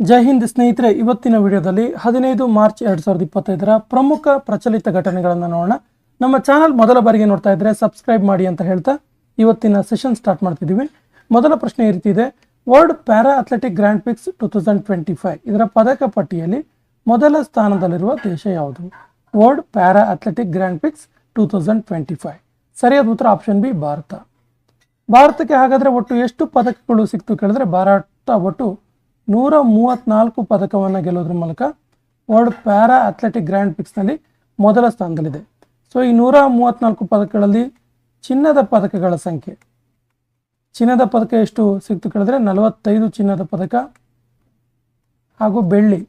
ಜೈ ಹಿಂದ್ ಸ್ನೇಹಿತರೆ, ಇವತ್ತಿನ ವಿಡಿಯೋದಲ್ಲಿ ಹದಿನೈದು ಮಾರ್ಚ್ ಎರಡ್ ಸಾವಿರದ ಇಪ್ಪತ್ತೈದರ ಪ್ರಮುಖ ಪ್ರಚಲಿತ ಘಟನೆಗಳನ್ನು ನೋಡೋಣ. ನಮ್ಮ ಚಾನಲ್ ಮೊದಲ ಬಾರಿಗೆ ನೋಡ್ತಾ ಇದ್ರೆ ಸಬ್ಸ್ಕ್ರೈಬ್ ಮಾಡಿ ಅಂತ ಹೇಳ್ತಾ ಇವತ್ತಿನ ಸೆಷನ್ ಸ್ಟಾರ್ಟ್ ಮಾಡ್ತಿದ್ದೀವಿ. ಮೊದಲ ಪ್ರಶ್ನೆ ಈ ರೀತಿ ಇದೆ. World para athletic grand prix two thousand twenty five ಇದರ ಪದಕ ಪಟ್ಟಿಯಲ್ಲಿ ಮೊದಲ ಸ್ಥಾನದಲ್ಲಿರುವ ದೇಶ ಯಾವುದು? World para athletic grand prix two thousand twenty five. ಸರಿಯಾದ ಉತ್ತರ ಆಪ್ಷನ್ ಬಿ ಭಾರತ. ಭಾರತಕ್ಕೆ ಹಾಗಾದರೆ ಒಟ್ಟು ಎಷ್ಟು ಪದಕಗಳು ಸಿಕ್ತು ಕೇಳಿದ್ರೆ ಭಾರತ ಒಟ್ಟು ನೂರ ಮೂವತ್ನಾಲ್ಕು ಪದಕವನ್ನು ಗೆಲ್ಲೋದ್ರ ಮೂಲಕ ವರ್ಲ್ಡ್ ಪ್ಯಾರಾ ಅಥ್ಲೆಟಿಕ್ ಗ್ರ್ಯಾಂಡ್ ಪಿಕ್ಸ್ನಲ್ಲಿ ಮೊದಲ ಸ್ಥಾನದಲ್ಲಿದೆ. ಸೊ, ಈ ನೂರ ಮೂವತ್ನಾಲ್ಕು ಪದಕಗಳಲ್ಲಿ ಚಿನ್ನದ ಪದಕಗಳ ಸಂಖ್ಯೆ. ಚಿನ್ನದ ಪದಕ ಎಷ್ಟು ಸಿಕ್ತು ಕೇಳಿದ್ರೆ, ನಲವತ್ತೈದು ಚಿನ್ನದ ಪದಕ ಹಾಗೂ ಬೆಳ್ಳಿ.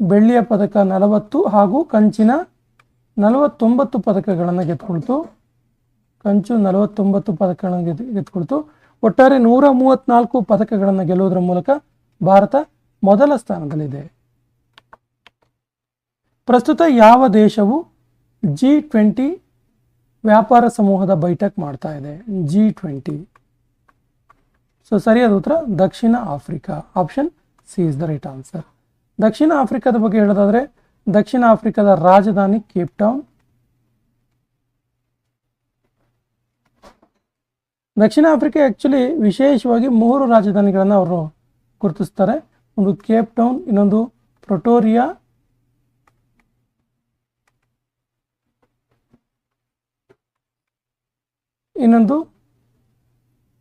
ಬೆಳ್ಳಿಯ ಪದಕ ನಲವತ್ತು ಹಾಗೂ ಕಂಚಿನ ನಲವತ್ತೊಂಬತ್ತು ಪದಕಗಳನ್ನು ಗೆದ್ದುಕೊಳ್ತು ಕಂಚು ನಲವತ್ತೊಂಬತ್ತು ಪದಕಗಳನ್ನು ಗೆದ್ದು ಗೆದ್ಕೊಳ್ತು. ಒಟ್ಟಾರೆ ನೂರ ಮೂವತ್ನಾಲ್ಕು ಪದಕಗಳನ್ನು ಗೆಲ್ಲುವುದರ ಮೂಲಕ ಭಾರತ ಮೊದಲ ಸ್ಥಾನದಲ್ಲಿದೆ. ಪ್ರಸ್ತುತ ಯಾವ ದೇಶವು ಜಿ ಟ್ವೆಂಟಿ ವ್ಯಾಪಾರ ಸಮೂಹದ ಬೈಠಕ್ ಮಾಡ್ತಾ ಇದೆ? ಜಿ ಟ್ವೆಂಟಿ ಸೊ ಸರಿಯಾದ ಉತ್ತರ, ದಕ್ಷಿಣ Africa. Option C is the right answer ದಕ್ಷಿಣ ಆಫ್ರಿಕಾದ ಬಗ್ಗೆ ಹೇಳೋದಾದರೆ, ದಕ್ಷಿಣ ಆಫ್ರಿಕಾದ ರಾಜಧಾನಿ ಕೇಪ್ ಟೌನ್ ದಕ್ಷಿಣ ಆಫ್ರಿಕಾ ಆ್ಯಕ್ಚುಲಿ ವಿಶೇಷವಾಗಿ ಮೂರು ರಾಜಧಾನಿಗಳನ್ನು ಅವರು ಗುರುತಿಸ್ತಾರೆ. ಒಂದು ಕೇಪ್ ಟೌನ್, ಇನ್ನೊಂದು ಪ್ರೊಟೋರಿಯಾ. ಇನ್ನೊಂದು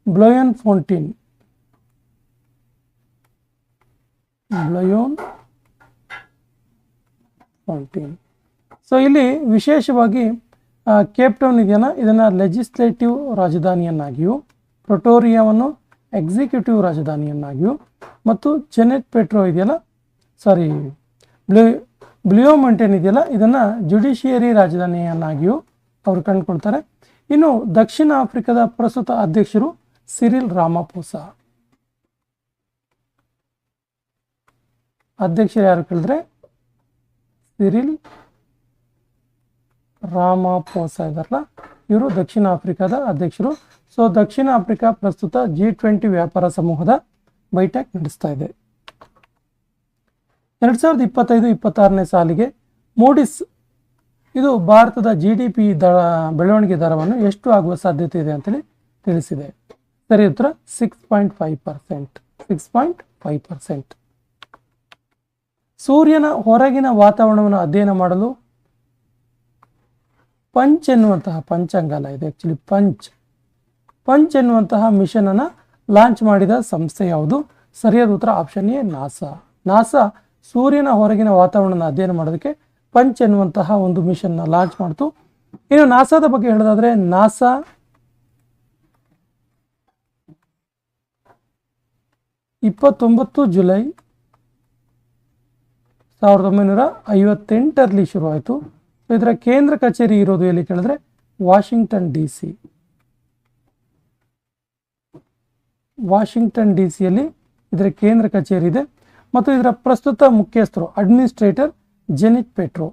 ಬ್ಲೋಯನ್ ಫೌಂಟೀನ್ ಬ್ಲಯೋನ್ ಫೌಂಟೀನ್ ಸೊ ಇಲ್ಲಿ ವಿಶೇಷವಾಗಿ ಕೇಪ್ ಟೌನ್ ಇದೆಯಲ್ಲ ಇದನ್ನು ಲೆಜಿಸ್ಲೇಟಿವ್ ರಾಜಧಾನಿಯನ್ನಾಗಿಯೂ, ಪ್ರೊಟೋರಿಯಾವನ್ನು ಎಕ್ಸಿಕ್ಯೂಟಿವ್ ರಾಜಧಾನಿಯನ್ನಾಗಿಯೂ ಮತ್ತು ಚೆನೆಟ್ ಪೆಟ್ರೋ ಇದೆಯಲ್ಲ, ಸಾರಿ, ಬ್ಲೂ ಬ್ಲಿಯೋಮಂಟೇನ್ ಇದೆಯಲ್ಲ, ಇದನ್ನು ಜುಡಿಷಿಯರಿ ರಾಜಧಾನಿಯನ್ನಾಗಿಯೂ ಅವರು ಕಂಡುಕೊಳ್ತಾರೆ. ಇನ್ನು ದಕ್ಷಿಣ ಆಫ್ರಿಕಾದ ಪ್ರಸ್ತುತ ಅಧ್ಯಕ್ಷರು ಸಿರಿಲ್ ರಾಮಾಪೋಸಾ. ಅಧ್ಯಕ್ಷರು ಯಾರು ಕೇಳಿದ್ರೆ? ಸಿರಿಲ್ ರಾಮಾಪೋಸ ಇದಾರಲ್ಲ, ಇವರು ದಕ್ಷಿಣ ಆಫ್ರಿಕಾದ ಅಧ್ಯಕ್ಷರು. ಸೊ ದಕ್ಷಿಣ ಆಫ್ರಿಕಾ ಪ್ರಸ್ತುತ ಜಿ ಟ್ವೆಂಟಿ ವ್ಯಾಪಾರ ಸಮೂಹದ ಬೈಠಕ್ ನಡೆಸ್ತಾ ಇದೆ. ಎರಡ್ ಸಾವಿರದ ಇಪ್ಪತ್ತೈದು, ಇಪ್ಪತ್ತಾರನೇ ಸಾಲಿಗೆ ಮೂಡಿಸ್ ಇದು ಭಾರತದ ಜಿ ಡಿ ಪಿ ದರ, ಬೆಳವಣಿಗೆ ದರವನ್ನು ಎಷ್ಟು ಆಗುವ ಸಾಧ್ಯತೆ ಇದೆ ಅಂತೇಳಿ ತಿಳಿಸಿದೆ. ಸರಿ, ಉತ್ತರ six point five percent six point five percent ಸೂರ್ಯನ ಹೊರಗಿನ ವಾತಾವರಣವನ್ನು ಅಧ್ಯಯನ ಮಾಡಲು ಪಂಚ್ ಎನ್ನುವಂತಹ ಪಂಚಾಂಗಲ ಇದು. Actually punch. ಪಂಚ್ ಎನ್ನುವಂತಹ ಮಿಷನ್ ಅನ್ನ ಲಾಂಚ್ ಮಾಡಿದ ಸಂಸ್ಥೆ ಯಾವುದು? ಸರಿಯಾದ ಉತ್ತರ ಆಪ್ಷನ್ ಎ ನಾಸಾ ನಾಸಾ ಸೂರ್ಯನ ಹೊರಗಿನ ವಾತಾವರಣನ ಅಧ್ಯಯನ ಮಾಡೋದಕ್ಕೆ ಪಂಚ್ ಎನ್ನುವಂತಹ ಒಂದು ಮಿಷನ್ನ ಲಾಂಚ್ ಮಾಡ್ತು. ಇನ್ನು ನಾಸಾದ ಬಗ್ಗೆ ಹೇಳೋದಾದ್ರೆ ನಾಸಾ ಇಪ್ಪತ್ತೊಂಬತ್ತು ಜುಲೈ ಸಾವಿರದ ಒಂಬೈನೂರ ಐವತ್ತೆಂಟರಲ್ಲಿ ಶುರುವಾಯಿತು. ಇದರ ಕೇಂದ್ರ ಕಚೇರಿ ಇರೋದು ಎಲ್ಲಿ ಕೇಳಿದ್ರೆ Washington D C. Washington D ಸಿಯಲ್ಲಿ ಇದರ ಕೇಂದ್ರ ಕಚೇರಿ ಇದೆ. ಮತ್ತು ಇದರ ಪ್ರಸ್ತುತ ಮುಖ್ಯಸ್ಥರು ಅಡ್ಮಿನಿಸ್ಟ್ರೇಟರ್ ಜೆನಿಕ್ ಪೆಟ್ರೋ.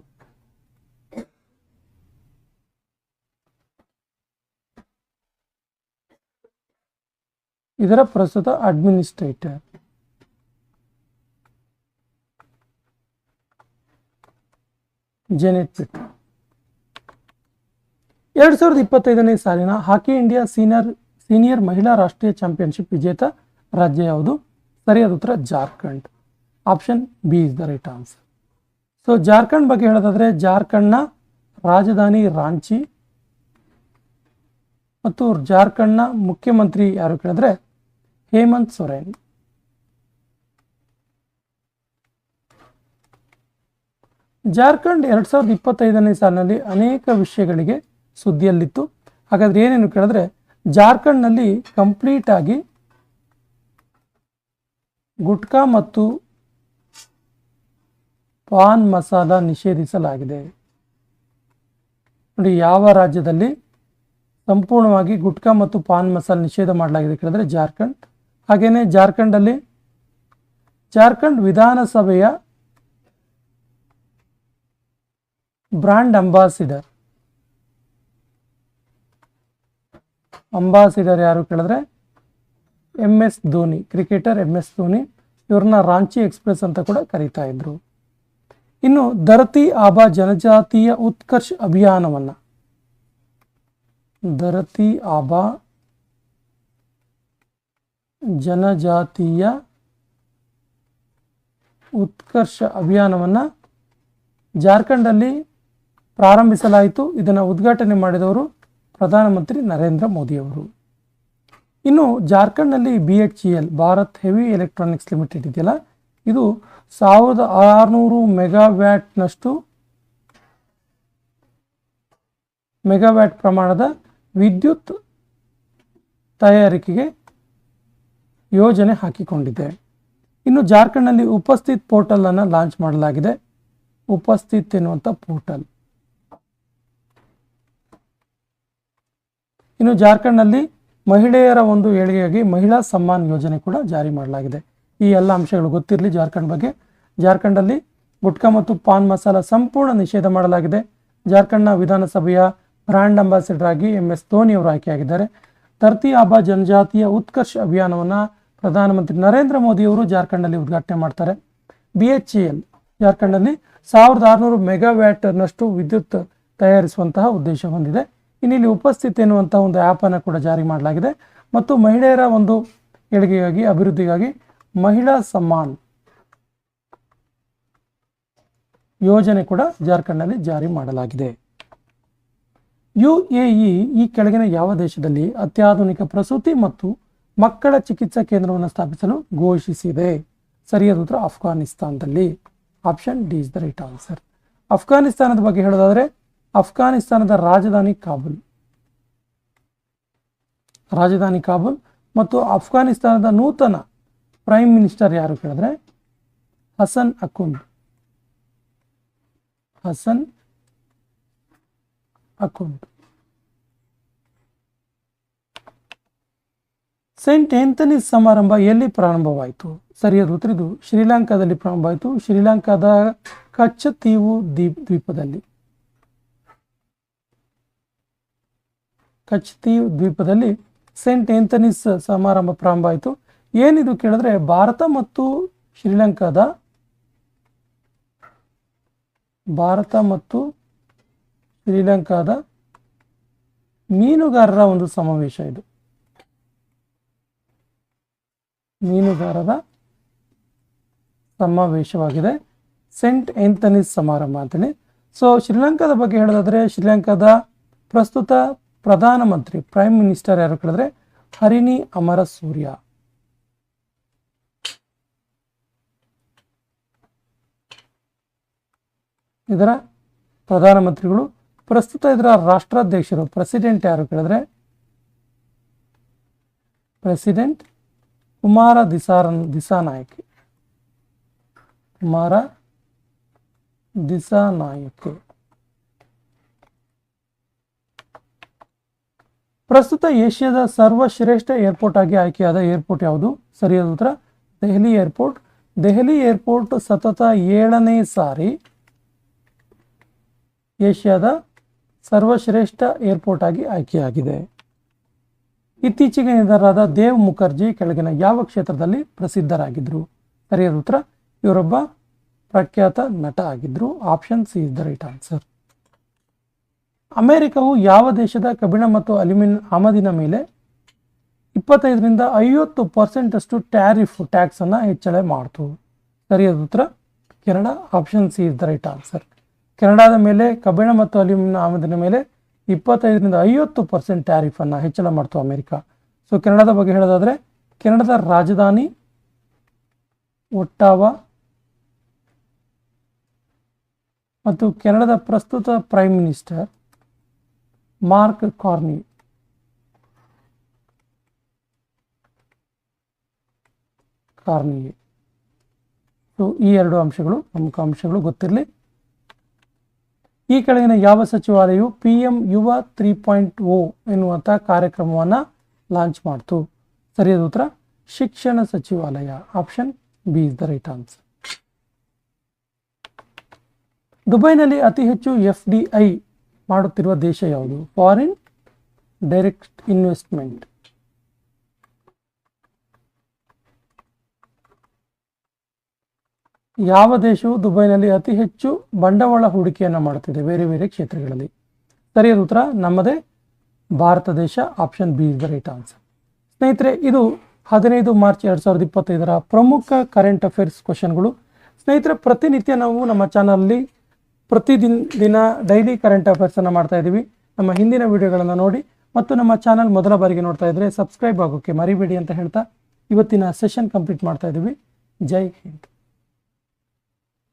ಇದರ ಪ್ರಸ್ತುತ ಅಡ್ಮಿನಿಸ್ಟ್ರೇಟರ್. ಜೆನೆಟ್ ಪೆಟ್ರೋ ಎರಡು ಸಾವಿರದ ಇಪ್ಪತ್ತೈದನೇ ಸಾಲಿನ ಹಾಕಿ ಇಂಡಿಯಾ ಸೀನಿಯರ್ ಸೀನಿಯರ್ ಮಹಿಳಾ ರಾಷ್ಟ್ರೀಯ ಚಾಂಪಿಯನ್ಶಿಪ್ ವಿಜೇತ ರಾಜ್ಯ ಯಾವುದು? ಸರಿಯಾದ ಉತ್ತರ Jharkhand. Option B is the right answer. So, Jharkhand ಬಗ್ಗೆ ಹೇಳೋದಾದ್ರೆ ಜಾರ್ಖಂಡ್ನ ರಾಜಧಾನಿ ರಾಂಚಿ. ಮತ್ತು ಜಾರ್ಖಂಡ್ನ ಮುಖ್ಯಮಂತ್ರಿ ಯಾರು ಕೇಳಿದ್ರೆ ಹೇಮಂತ್ ಸೊರೇನ್. ಜಾರ್ಖಂಡ್ ಎರಡು ಸಾವಿರದ ಇಪ್ಪತ್ತೈದನೇ ಸಾಲಿನಲ್ಲಿ ಅನೇಕ ವಿಷಯಗಳಿಗೆ ಸುದ್ದಿಯಲ್ಲಿತ್ತು. ಹಾಗಾದ್ರೆ ಏನೇನು ಕೇಳಿದ್ರೆ, ಜಾರ್ಖಂಡ್ನಲ್ಲಿ ಕಂಪ್ಲೀಟ್ ಆಗಿ ಗುಟ್ಕಾ ಮತ್ತು ಪಾನ್ ಮಸಾಲ ನಿಷೇಧಿಸಲಾಗಿದೆ. ನೋಡಿ, ಯಾವ ರಾಜ್ಯದಲ್ಲಿ ಸಂಪೂರ್ಣವಾಗಿ ಗುಟ್ಕಾ ಮತ್ತು ಪಾನ್ ಮಸಾಲ ನಿಷೇಧ ಮಾಡಲಾಗಿದೆ ಕೇಳಿದ್ರೆ ಜಾರ್ಖಂಡ್. ಹಾಗೆಯೇ ಜಾರ್ಖಂಡಲ್ಲಿ ಜಾರ್ಖಂಡ್ ವಿಧಾನಸಭೆಯ ಬ್ರಾಂಡ್ ಅಂಬಾಸಿಡರ್. ಅಂಬಾಸಿಡರ್ ಯಾರು ಕೇಳಿದ್ರೆ? M S Dhoni, cricketer M S Dhoni, ಇವ್ರನ್ನ ರಾಂಚಿ ಎಕ್ಸ್ಪ್ರೆಸ್ ಅಂತ ಕೂಡ ಕರೀತಾ ಇದ್ರು. ಇನ್ನು ಧರತಿ ಆಬಾ ಜನಜಾತಿಯ ಉತ್ಕರ್ಷ ಅಭಿಯಾನವನ್ನ. ಧರತಿ ಆಬಾ ಜನಜಾತಿಯ ಉತ್ಕರ್ಷ ಅಭಿಯಾನವನ್ನು ಜಾರ್ಖಂಡಲ್ಲಿ ಪ್ರಾರಂಭಿಸಲಾಯಿತು. ಇದನ್ನು ಉದ್ಘಾಟನೆ ಮಾಡಿದವರು ಪ್ರಧಾನಮಂತ್ರಿ ನರೇಂದ್ರ ಮೋದಿಯವರು. ಇನ್ನು ಜಾರ್ಖಂಡ್ನಲ್ಲಿ B H E L Bharat heavy electronics limited ಇದೆಯಲ್ಲ? ಇದು ಸಾವಿರದ ಆರುನೂರು ಮೆಗಾವ್ಯಾಟ್ನಷ್ಟು ಮೆಗಾವ್ಯಾಟ್ ಪ್ರಮಾಣದ ವಿದ್ಯುತ್ ತಯಾರಿಕೆಗೆ ಯೋಜನೆ ಹಾಕಿಕೊಂಡಿದೆ. ಇನ್ನು ಜಾರ್ಖಂಡ್ನಲ್ಲಿ ಉಪಸ್ಥಿತ್ ಪೋರ್ಟಲನ್ನು ಲಾಂಚ್ ಮಾಡಲಾಗಿದೆ. ಉಪಸ್ಥಿತ್ ಎನ್ನುವಂಥ ಪೋರ್ಟಲ್. ಇನ್ನು ಜಾರ್ಖಂಡ್ನಲ್ಲಿ ಮಹಿಳೆಯರ ಒಂದು ಏಳಿಗೆಯಾಗಿ ಮಹಿಳಾ ಸಮ್ಮಾನ್ ಯೋಜನೆ ಕೂಡ ಜಾರಿ ಮಾಡಲಾಗಿದೆ. ಈ ಎಲ್ಲ ಅಂಶಗಳು ಗೊತ್ತಿರಲಿ ಜಾರ್ಖಂಡ್ ಬಗ್ಗೆ. ಜಾರ್ಖಂಡಲ್ಲಿ ಗುಟ್ಕಾ ಮತ್ತು ಪಾನ್ ಮಸಾಲ ಸಂಪೂರ್ಣ ನಿಷೇಧ ಮಾಡಲಾಗಿದೆ. ಜಾರ್ಖಂಡ್ನ ವಿಧಾನಸಭೆಯ ಬ್ರ್ಯಾಂಡ್ ಅಂಬಾಸಿಡರ್ ಆಗಿ ಎಂ ಎಸ್ ಧೋನಿ ಅವರು ಆಯ್ಕೆಯಾಗಿದ್ದಾರೆ. ಧರ್ತಿ ಆಬಾ ಜನಜಾತಿಯ ಉತ್ಕರ್ಷ ಅಭಿಯಾನವನ್ನು ಪ್ರಧಾನಮಂತ್ರಿ ನರೇಂದ್ರ ಮೋದಿ ಅವರು ಜಾರ್ಖಂಡಲ್ಲಿ ಉದ್ಘಾಟನೆ ಮಾಡ್ತಾರೆ. ಬಿ ಎಚ್ ಇ ಎಲ್ ಜಾರ್ಖಂಡಲ್ಲಿ ಸಾವಿರದ ಆರುನೂರು ಮೆಗಾವ್ಯಾಟ್ನಷ್ಟು ವಿದ್ಯುತ್ ತಯಾರಿಸುವಂತಹ ಉದ್ದೇಶ ಹೊಂದಿದೆ. ಇನ್ನು ಇಲ್ಲಿ ಉಪಸ್ಥಿತಿ ಎನ್ನುವಂಥ ಒಂದು ಆ್ಯಪನ್ನು ಕೂಡ ಜಾರಿ ಮಾಡಲಾಗಿದೆ. ಮತ್ತು ಮಹಿಳೆಯರ ಒಂದು ಏಳಿಗೆಗಾಗಿ, ಅಭಿವೃದ್ಧಿಗಾಗಿ ಮಹಿಳಾ ಸಮ್ಮಾನ್ ಯೋಜನೆ ಕೂಡ ಜಾರ್ಖಂಡ್ನಲ್ಲಿ ಜಾರಿ ಮಾಡಲಾಗಿದೆ. ಯು ಎ ಈ ಕೆಳಗಿನ ಯಾವ ದೇಶದಲ್ಲಿ ಅತ್ಯಾಧುನಿಕ ಪ್ರಸೂತಿ ಮತ್ತು ಮಕ್ಕಳ ಚಿಕಿತ್ಸಾ ಕೇಂದ್ರವನ್ನು ಸ್ಥಾಪಿಸಲು ಘೋಷಿಸಿದೆ? ಸರಿಯಾದ ಉತ್ತರ ಅಫ್ಘಾನಿಸ್ತಾನದಲ್ಲಿ. Option D is the right answer. ಅಫ್ಘಾನಿಸ್ತಾನದ ಬಗ್ಗೆ ಹೇಳೋದಾದ್ರೆ ಅಫ್ಘಾನಿಸ್ತಾನದ ರಾಜಧಾನಿ ಕಾಬುಲ್. ರಾಜಧಾನಿ ಕಾಬೂಲ್ ಮತ್ತು ಅಫ್ಘಾನಿಸ್ತಾನದ ನೂತನ ಪ್ರೈಮ್ ಮಿನಿಸ್ಟರ್ ಯಾರು ಕೇಳಿದ್ರೆ? ಹಸನ್ ಅಕುಂದ್ ಹಸನ್ ಅಕುಂದ್ ಸೈಂಟ್ ಏಂಥನಿಸ್ ಸಮಾರಂಭ ಎಲ್ಲಿ ಪ್ರಾರಂಭವಾಯಿತು? ಸರಿಯಾದ ಉತ್ತರ ಇದು ಶ್ರೀಲಂಕಾದಲ್ಲಿ ಪ್ರಾರಂಭವಾಯಿತು. ಶ್ರೀಲಂಕಾದ ಕಚ್ಚ ತೀವು ದ್ವೀಪ್ ದ್ವೀಪದಲ್ಲಿ. ಕಚ್ ದ್ವೀಪದಲ್ಲಿ ಸೆಂಟ್ ಆಂಥನೀಸ್ ಸಮಾರಂಭ ಪ್ರಾರಂಭ ಆಯಿತು. ಏನಿದು ಕೇಳಿದ್ರೆ ಭಾರತ ಮತ್ತು ಶ್ರೀಲಂಕಾದ ಭಾರತ ಮತ್ತು ಶ್ರೀಲಂಕಾದ ಮೀನುಗಾರರ ಒಂದು ಸಮಾವೇಶ ಇದು. ಮೀನುಗಾರರ ಸಮಾವೇಶವಾಗಿದೆ. ಸೆಂಟ್ ಎಂಥನೀಸ್ ಸಮಾರಂಭ ಅಂತೇಳಿ ಸೊ ಶ್ರೀಲಂಕಾದ ಬಗ್ಗೆ ಹೇಳೋದಾದ್ರೆ ಶ್ರೀಲಂಕಾದ ಪ್ರಸ್ತುತ ಪ್ರಧಾನಮಂತ್ರಿ ಪ್ರೈಮ್ ಮಿನಿಸ್ಟರ್ ಯಾರು ಕೇಳಿದ್ರೆ? ಹರಿಣಿ ಅಮರ ಸೂರ್ಯ ಇದರ ಪ್ರಧಾನಮಂತ್ರಿಗಳು, ಪ್ರಸ್ತುತ ಇದರ ರಾಷ್ಟ್ರಾಧ್ಯಕ್ಷರು ಪ್ರೆಸಿಡೆಂಟ್ ಯಾರು ಕೇಳಿದ್ರೆ? ಪ್ರೆಸಿಡೆಂಟ್ ಕುಮಾರ ದಿಸಾರನ್, ದಿಸಾನಾಯಕ್. ಕುಮಾರ ದಿಸಾನಾಯಕ್. ಪ್ರಸ್ತುತ ಏಷ್ಯಾದ ಸರ್ವಶ್ರೇಷ್ಠ ಏರ್ಪೋರ್ಟ್ ಆಗಿ ಆಯ್ಕೆಯಾದ ಏರ್ಪೋರ್ಟ್ ಯಾವುದು? ಸರಿಯಾದ ಉತ್ತರ, ದೆಹಲಿ ಏರ್ಪೋರ್ಟ್. ದೆಹಲಿ ಏರ್ಪೋರ್ಟ್ ಸತತ ಏಳನೇ ಸಾರಿ ಏಷ್ಯಾದ ಸರ್ವಶ್ರೇಷ್ಠ ಏರ್ಪೋರ್ಟ್ ಆಗಿ ಆಯ್ಕೆಯಾಗಿದೆ. ಇತ್ತೀಚೆಗೆ ನಿಧನರಾದ ದೇವ್ ಮುಖರ್ಜಿ ಕೆಳಗಿನ ಯಾವ ಕ್ಷೇತ್ರದಲ್ಲಿ ಪ್ರಸಿದ್ಧರಾಗಿದ್ದರು ಸರಿಯಾದ ಉತ್ತರ ಇವರೊಬ್ಬ ಪ್ರಖ್ಯಾತ ನಟ ಆಗಿದ್ದರು option C is the right answer. ಅಮೆರಿಕವು ಯಾವ ದೇಶದ ಕಬ್ಬಿಣ ಮತ್ತು ಅಲ್ಯೂಮಿನ್ ಆಮದಿನ ಮೇಲೆ ಇಪ್ಪತ್ತೈದರಿಂದ ಐವತ್ತು ಪರ್ಸೆಂಟಷ್ಟು ಟ್ಯಾರಿಫ್ ಟ್ಯಾಕ್ಸನ್ನು ಹೆಚ್ಚಳ ಮಾಡ್ತು? ಸರಿಯಾದ ಉತ್ತರ. Canada option C is the right answer. ಕೆನಡಾದ ಮೇಲೆ ಕಬ್ಬಿಣ ಮತ್ತು ಅಲ್ಯೂಮಿನಿಯಂ ಆಮದಿನ ಮೇಲೆ ಇಪ್ಪತ್ತೈದರಿಂದ ಐವತ್ತು ಪರ್ಸೆಂಟ್ ಟ್ಯಾರಿಫನ್ನು ಹೆಚ್ಚಳ ಮಾಡ್ತು ಅಮೆರಿಕ. ಸೊ, ಕೆನಡಾದ ಬಗ್ಗೆ ಹೇಳೋದಾದರೆ, ಕೆನಡಾದ ರಾಜಧಾನಿ ಒಟ್ಟಾವ ಮತ್ತು ಕೆನಡಾದ ಪ್ರಸ್ತುತ ಪ್ರೈಮ್ ಮಿನಿಸ್ಟರ್ ಮಾರ್ಕ್ ಕಾರ್ನಿ ಕಾರ್ನಿಗೆ ಸೊ ಈ ಎರಡು ಅಂಶಗಳು, ಪ್ರಮುಖ ಅಂಶಗಳು ಗೊತ್ತಿರಲಿ. ಈ ಕೆಳಗಿನ ಯಾವ ಸಚಿವಾಲಯವು P M Yuva three point O ಎನ್ನುವಂಥ ಕಾರ್ಯಕ್ರಮವನ್ನು ಲಾಂಚ್ ಮಾಡ್ತು? ಸರಿಯಾದ ಉತ್ತರ, ಶಿಕ್ಷಣ ಸಚಿವಾಲಯ. Option B is the right answer ದುಬೈನಲ್ಲಿ ಅತಿ ಹೆಚ್ಚು ಎಫ್ ಡಿ ಐ ಮಾಡುತ್ತಿರುವ ದೇಶ ಯಾವುದು? ಫಾರಿನ್ ಡೈರೆಕ್ಟ್ ಇನ್ವೆಸ್ಟ್ಮೆಂಟ್ ಯಾವ ದೇಶವು ದುಬೈನಲ್ಲಿ ಅತಿ ಹೆಚ್ಚು ಬಂಡವಾಳ ಹೂಡಿಕೆಯನ್ನು ಮಾಡುತ್ತಿದೆ? ಬೇರೆ ಬೇರೆ ಕ್ಷೇತ್ರಗಳಲ್ಲಿ. ಸರಿಯಾದ ಉತ್ತರ, ನಮ್ಮದೇ ಭಾರತ ದೇಶ option B is the right answer ಸ್ನೇಹಿತರೆ, ಇದು ಹದಿನೈದು ಮಾರ್ಚ್ ಎರಡು ಸಾವಿರದ ಇಪ್ಪತ್ತೈದರ ಪ್ರಮುಖ ಕರೆಂಟ್ ಅಫೇರ್ಸ್ ಕ್ವಶನ್ಗಳು ಸ್ನೇಹಿತರೆ, ಪ್ರತಿನಿತ್ಯ ನಾವು ನಮ್ಮ ಚಾನಲಲ್ಲಿ ಪ್ರತಿದಿನ ದಿನ ಡೈಲಿ ಕರೆಂಟ್ ಅಫೇರ್ಸನ್ನು ಮಾಡ್ತಾ ಇದ್ದೀವಿ ನಮ್ಮ ಹಿಂದಿನ ವಿಡಿಯೋಗಳನ್ನು ನೋಡಿ ಮತ್ತು ನಮ್ಮ ಚಾನಲ್ ಮೊದಲ ಬಾರಿಗೆ ನೋಡ್ತಾ ಇದ್ದರೆ ಸಬ್ಸ್ಕ್ರೈಬ್ ಆಗೋಕ್ಕೆ ಮರಿಬೇಡಿ ಅಂತ ಹೇಳ್ತಾ ಇವತ್ತಿನ ಸೆಷನ್ ಕಂಪ್ಲೀಟ್ ಮಾಡ್ತಾ ಇದ್ದೀವಿ ಜೈ ಹಿಂದ್.